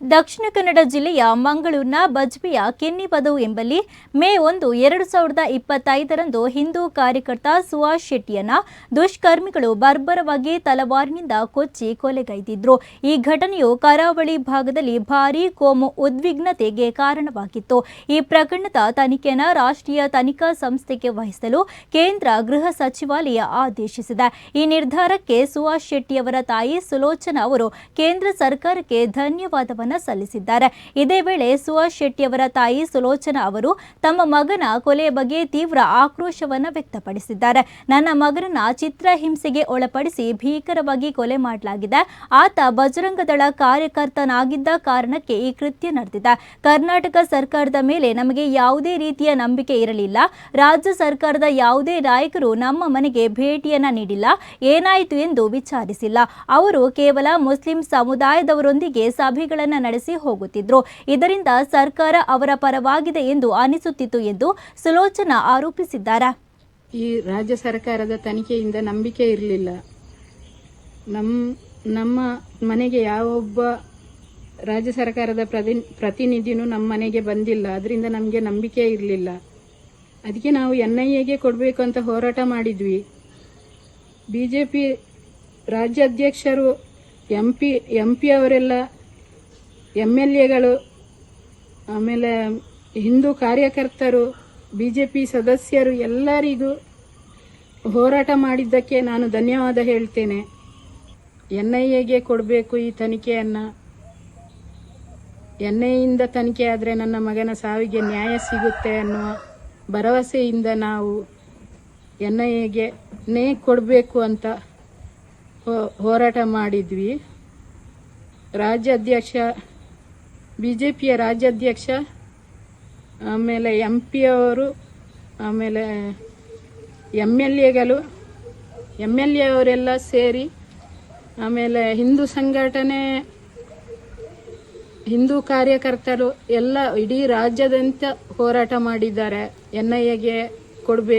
ದಕ್ಷಿಣ ಕನ್ನಡ ಜಿಲ್ಲೆಯ ಮಂಗಳೂರಿನ ಬಜ್ಪೆಯ ಕೆನ್ನಿಪದವು ಎಂಬಲ್ಲಿ ಮೇ ಒಂದು, ಎರಡು ಸಾವಿರದ ಇಪ್ಪತ್ತೈದರಂದು ಹಿಂದೂ ಕಾರ್ಯಕರ್ತ ಸುಹಾಸ್ ಶೆಟ್ಟಿಯನ್ನ ದುಷ್ಕರ್ಮಿಗಳು ಬರ್ಬರವಾಗಿ ತಲವಾರಿನಿಂದ ಕೊಚ್ಚಿ ಕೊಲೆಗೈದಿದ್ರು. ಈ ಘಟನೆಯು ಕರಾವಳಿ ಭಾಗದಲ್ಲಿ ಭಾರೀ ಕೋಮು ಉದ್ವಿಗ್ನತೆಗೆ ಕಾರಣವಾಗಿತ್ತು. ಈ ಪ್ರಕರಣದ ತನಿಖೆಯನ್ನು ರಾಷ್ಟ್ರೀಯ ತನಿಖಾ ಸಂಸ್ಥೆಗೆ ವಹಿಸಲು ಕೇಂದ್ರ ಗೃಹ ಸಚಿವಾಲಯ ಆದೇಶಿಸಿದೆ. ಈ ನಿರ್ಧಾರಕ್ಕೆ ಸುಹಾಸ್ ಶೆಟ್ಟಿಯವರ ತಾಯಿ ಸುಲೋಚನಾ ಅವರು ಕೇಂದ್ರ ಸರ್ಕಾರಕ್ಕೆ ಧನ್ಯವಾದವನ್ನ ಸಲ್ಲಿಸಿದ್ದಾರೆ. ಇದೇ ವೇಳೆ ಸುಹಾಸ್ ಶೆಟ್ಟಿಯವರ ತಾಯಿ ಸುಲೋಚನಾ ಅವರು ತಮ್ಮ ಮಗನ ಕೊಲೆ ಬಗ್ಗೆ ತೀವ್ರ ಆಕ್ರೋಶವನ್ನ ವ್ಯಕ್ತಪಡಿಸಿದ್ದಾರೆ. ನನ್ನ ಮಗನ ಚಿತ್ರ ಹಿಂಸೆಗೆ ಒಳಪಡಿಸಿ ಭೀಕರವಾಗಿ ಕೊಲೆ ಮಾಡಲಾಗಿದೆ. ಆತ ಬಜರಂಗದಳ ಕಾರ್ಯಕರ್ತನಾಗಿದ್ದ ಕಾರಣಕ್ಕೆ ಈ ಕೃತ್ಯ ನಡೆದಿದೆ. ಕರ್ನಾಟಕ ಸರ್ಕಾರದ ಮೇಲೆ ನಮಗೆ ಯಾವುದೇ ರೀತಿಯ ನಂಬಿಕೆ ಇರಲಿಲ್ಲ. ರಾಜ್ಯ ಸರ್ಕಾರದ ಯಾವುದೇ ನಾಯಕರು ನಮ್ಮ ಮನೆಗೆ ಭೇಟಿಯನ್ನ ನೀಡಿಲ್ಲ. ಏನಾಯಿತು ಎಂದು ವಿಚಾರಿಸಿಲ್ಲ. ಅವರು ಕೇವಲ ಮುಸ್ಲಿಂ ಸಮುದಾಯದವರೊಂದಿಗೆ ಸಭೆಗಳನ್ನು ನಡೆಸಿ ಹೋಗುತ್ತಿದ್ರು. ಇದರಿಂದ ಸರ್ಕಾರ ಅವರ ಪರವಾಗಿದೆ ಎಂದು ಅನಿಸುತ್ತಿತ್ತು ಎಂದು ಸುಲೋಚನಾ ಆರೋಪಿಸಿದ್ದಾರೆ. ಈ ರಾಜ್ಯ ಸರ್ಕಾರದ ತನಿಖೆಯಿಂದ ನಂಬಿಕೆ ಇರಲಿಲ್ಲ. ನಮ್, ನಮ್ಮ ಮನೆಗೆ ಯಾವೊಬ್ಬ ರಾಜ್ಯ ಸರ್ಕಾರದ ಪ್ರತಿ, ಪ್ರತಿನಿಧಿನೂ ನಮ್ಮ ಮನೆಗೆ ಬಂದಿಲ್ಲ. ಅದರಿಂದ ನಮಗೆ ನಂಬಿಕೆ ಇರಲಿಲ್ಲ. ಅದಕ್ಕೆ ನಾವು ಎನ್ ಐ ಎಗೆ ಕೊಡಬೇಕು ಅಂತ ಹೋರಾಟ ಮಾಡಿದ್ವಿ. ಬಿ ಜೆ ಪಿ ರಾಜ್ಯಾಧ್ಯಕ್ಷರು ಎಂ ಪಿ ಎಂ ಪಿ ಅವರೆಲ್ಲ ಎಂ ಎಲ್ ಎಗಳು ಆಮೇಲೆ ಹಿಂದೂ ಕಾರ್ಯಕರ್ತರು ಬಿ ಜೆ ಪಿ ಸದಸ್ಯರು ಎಲ್ಲರಿಗೂ ಹೋರಾಟ ಮಾಡಿದ್ದಕ್ಕೆ ನಾನು ಧನ್ಯವಾದ ಹೇಳ್ತೇನೆ. ಎನ್ ಐ ಎಗೆ ಕೊಡಬೇಕು ಈ ತನಿಖೆಯನ್ನು. ಎನ್ ಐಯಿಂದ ತನಿಖೆ ಆದರೆ ನನ್ನ ಮಗನ ಸಾವಿಗೆ ನ್ಯಾಯ ಸಿಗುತ್ತೆ ಅನ್ನುವ ಭರವಸೆಯಿಂದ ನಾವು ಎನ್ ಐ ಎಗೆ ನೇ ಕೊಡಬೇಕು ಅಂತ ಹೋರಾಟ ಮಾಡಿದ್ವಿ. ರಾಜ್ಯಾಧ್ಯಕ್ಷ ಬಿ ಜೆ ಪಿಯ ರಾಜ್ಯಾಧ್ಯಕ್ಷ, ಆಮೇಲೆ ಎಂ ಪಿ ಅವರು ಆಮೇಲೆ ಎಂ ಎಲ್ ಎಗಳು ಎಂ ಎಲ್ ಎ ಅವರೆಲ್ಲ ಸೇರಿ, ಆಮೇಲೆ ಹಿಂದೂ ಸಂಘಟನೆ, ಹಿಂದೂ ಕಾರ್ಯಕರ್ತರು ಎಲ್ಲ ಇಡೀ ರಾಜ್ಯದಂತ ಹೋರಾಟ ಮಾಡಿದ್ದಾರೆ. ಎನ್ ಐ ಎಗೆ ಕೊಡಬೇಕು.